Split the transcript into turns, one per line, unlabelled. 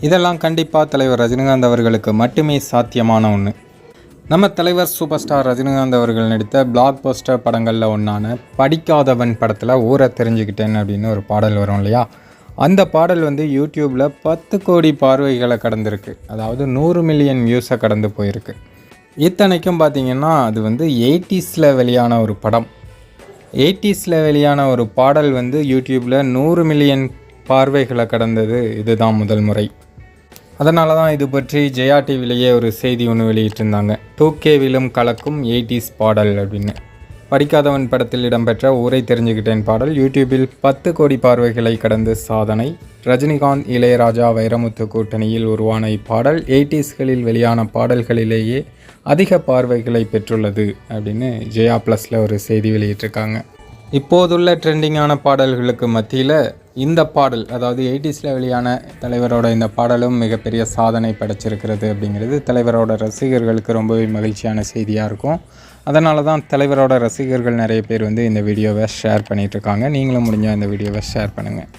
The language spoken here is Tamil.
இதெல்லாம் கண்டிப்பாக தலைவர் ரஜினிகாந்த் அவர்களுக்கு மட்டுமே சாத்தியமான ஒன்று நம்ம தலைவர் சூப்பர் ஸ்டார் ரஜினிகாந்த் அவர்கள் நடித்த பிளாக் போஸ்டர் படங்களில் ஒன்றான படிக்காதவன் படத்தில் ஊரை தெரிஞ்சுக்கிட்டேன் அப்படின்னு ஒரு பாடல் வரும் இல்லையா? அந்த பாடல் வந்து யூடியூப்பில் பத்து கோடி பார்வைகளை கடந்திருக்கு. அதாவது நூறு மில்லியன் வியூஸை கடந்து போயிருக்கு. இத்தனைக்கும் பார்த்தீங்கன்னா அது வந்து எயிட்டிஸில் வெளியான ஒரு படம். எயிட்டிஸில் வெளியான ஒரு பாடல் வந்து யூடியூப்பில் நூறு மில்லியன் பார்வைகளை கடந்தது இதுதான் முதல் முறை. அதனால தான் இது பற்றி ஜெயா டிவிலேயே ஒரு செய்தி ஒன்று வெளியிட்டிருந்தாங்க. டூகேவிலும் கலக்கும் எயிட்டிஸ் பாடல் அப்படின்னு. படிக்காதவன் படத்தில் இடம்பெற்ற ஊரை தெரிஞ்சுக்கிட்டேன் பாடல். யூடியூபில் பத்து கோடி பார்வைகளை கடந்த சாதனை. ரஜினிகாந்த் இளையராஜா வைரமுத்து கூட்டணியில் உருவான இப்பாடல். எயிட்டிஸ்களில் வெளியான பாடல்களிலேயே அதிக பார்வைகளை பெற்றுள்ளது அப்படின்னு ஜெயா ப்ளஸில் ஒரு செய்தி வெளியிட்டிருக்காங்க. இப்போதுள்ள ட்ரெண்டிங்கான பாடல்களுக்கு மத்தியில் இந்த பாடல் அதாவது எயிட்டிஸில் வெளியான தலைவரோட இந்த பாடலும் மிகப்பெரிய சாதனை படைச்சிருக்கிறது அப்படிங்கிறது தலைவரோட ரசிகர்களுக்கு ரொம்பவே மகிழ்ச்சியான செய்தியாக இருக்கும். அதனால தான் தலைவரோட ரசிகர்கள் நிறைய பேர் வந்து இந்த வீடியோவை ஷேர் பண்ணிகிட்ருக்காங்க நீங்களும் முடிஞ்சால் இந்த வீடியோவை ஷேர் பண்ணுங்கள்